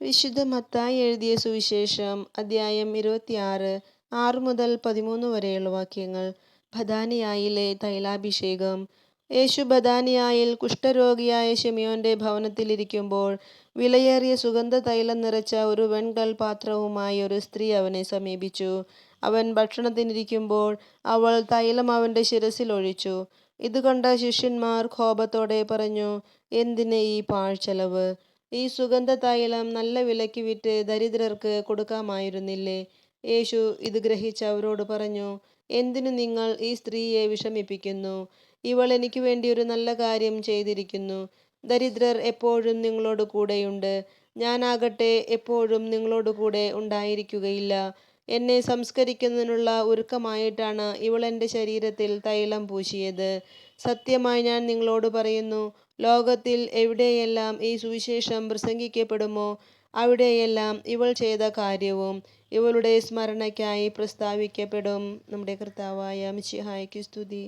വിശുദ്ധ മത്തായി എഴുതിയ സുവിശേഷം അദ്ധ്യായം ഇരുപത്തിയാറ് ആറ് മുതൽ പതിമൂന്ന് വരെയുള്ള വാക്യങ്ങൾ. ബദാനിയായിലെ തൈലാഭിഷേകം. യേശു ബദാനിയായിൽ കുഷ്ഠരോഗിയായ ഷെമിയോന്റെ ഭവനത്തിലിരിക്കുമ്പോൾ വിലയേറിയ സുഗന്ധ തൈലം നിറച്ച ഒരു വെൺകൽ പാത്രവുമായി ഒരു സ്ത്രീ അവനെ സമീപിച്ചു. അവൻ ഭക്ഷണത്തിനിരിക്കുമ്പോൾ അവൾ തൈലം അവന്റെ ശിരസിൽ ഒഴിച്ചു. ഇത് കണ്ട ശിഷ്യന്മാർ കോപത്തോടെ പറഞ്ഞു എന്തിന് ഈ പാഴ്ചെലവ്? ഈ സുഗന്ധ തൈലം നല്ല വിലയ്ക്ക് വിറ്റ് ദരിദ്രർക്ക് കൊടുക്കാമായിരുന്നില്ലേ? യേശു ഇത് ഗ്രഹിച്ച് അവരോട് പറഞ്ഞു എന്തിനു നിങ്ങൾ ഈ സ്ത്രീയെ വിഷമിപ്പിക്കുന്നു? ഇവൾ എനിക്ക് വേണ്ടി ഒരു നല്ല കാര്യം ചെയ്തിരിക്കുന്നു. ദരിദ്രർ എപ്പോഴും നിങ്ങളോട് കൂടെയുണ്ട്. ഞാനാകട്ടെ എപ്പോഴും നിങ്ങളോട് കൂടെ ഉണ്ടായിരിക്കുകയില്ല. എന്നെ സംസ്കരിക്കുന്നതിനുള്ള ഒരുക്കമായിട്ടാണ് ഇവൾ എന്റെ ശരീരത്തിൽ തൈലം പൂശിയത്. സത്യമായി ഞാൻ നിങ്ങളോട് പറയുന്നു ലോകത്തിൽ എവിടെയെല്ലാം ഈ സുവിശേഷം പ്രസംഗിക്കപ്പെടുമോ അവിടെയെല്ലാം ഇവൾ ചെയ്ത കാര്യവും ഇവളുടെ സ്മരണയ്ക്കായി പ്രസ്താവിക്കപ്പെടും. നമ്മുടെ കർത്താവായ മിശിഹായ്ക്ക് സ്തുതി.